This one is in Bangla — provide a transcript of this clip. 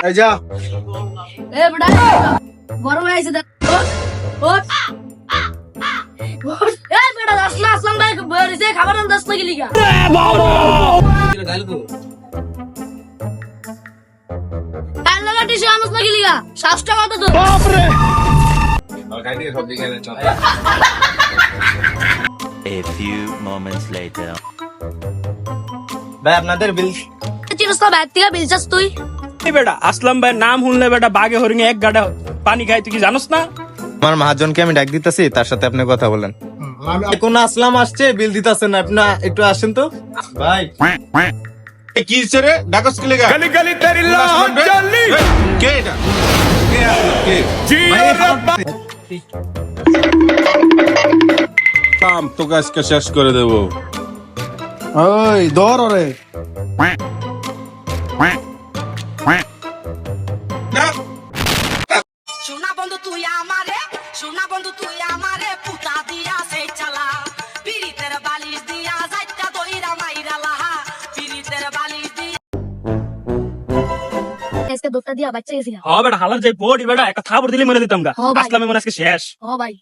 এই যা এ বেটা বড় ভাই আছে দেখ ওট ওট এ বেটা দাস না আসলাম ভাই বরিছে খাবার দাস না গেলি গা কাল লাগা টিসু আমস না গেলি গা শ্বাসটা কত তো A few moments later. ভাই আপনাদের বিল চিরস তো ব্যাগ থেকে বিলছাস তুই এই বেটা আসলাম ভাই নাম শুনলে বেটা বাঘে হরিণে এক গাড়া পানি খাই তুই কি জানোস না? আমার মহাজনকে আমি ডাক দিতেছি তার সাথে আপনি কথা বলেন। কোন আসলাম আসছে বিল দিতেছেন না আপনি একটু আসেন তো। ভাই। কি রে? ডাকস কে লেগা? গলি গলি তেরি লাহ চলি কে এটা? কে? আসলো কে কাম তোকে আজকে শেষ করে দেবো। ওই দর রে বন্ধু তুই আমারে সোনা বন্ধু তুই আমারে পুতা দিয়া সেই চালা। পিরিতের বালিশ দিয়া যাইতা দইরা মাইরা লাহা। পিরিতের বালিশ দিয়া আজকে দিয়া বাচ্চা হ বেটা হালার যাই পড়ি বেটা একটা থাবর দিলে মনে দিতাম গা। আসলামে মনে আজকে শেষ। ও ভাই।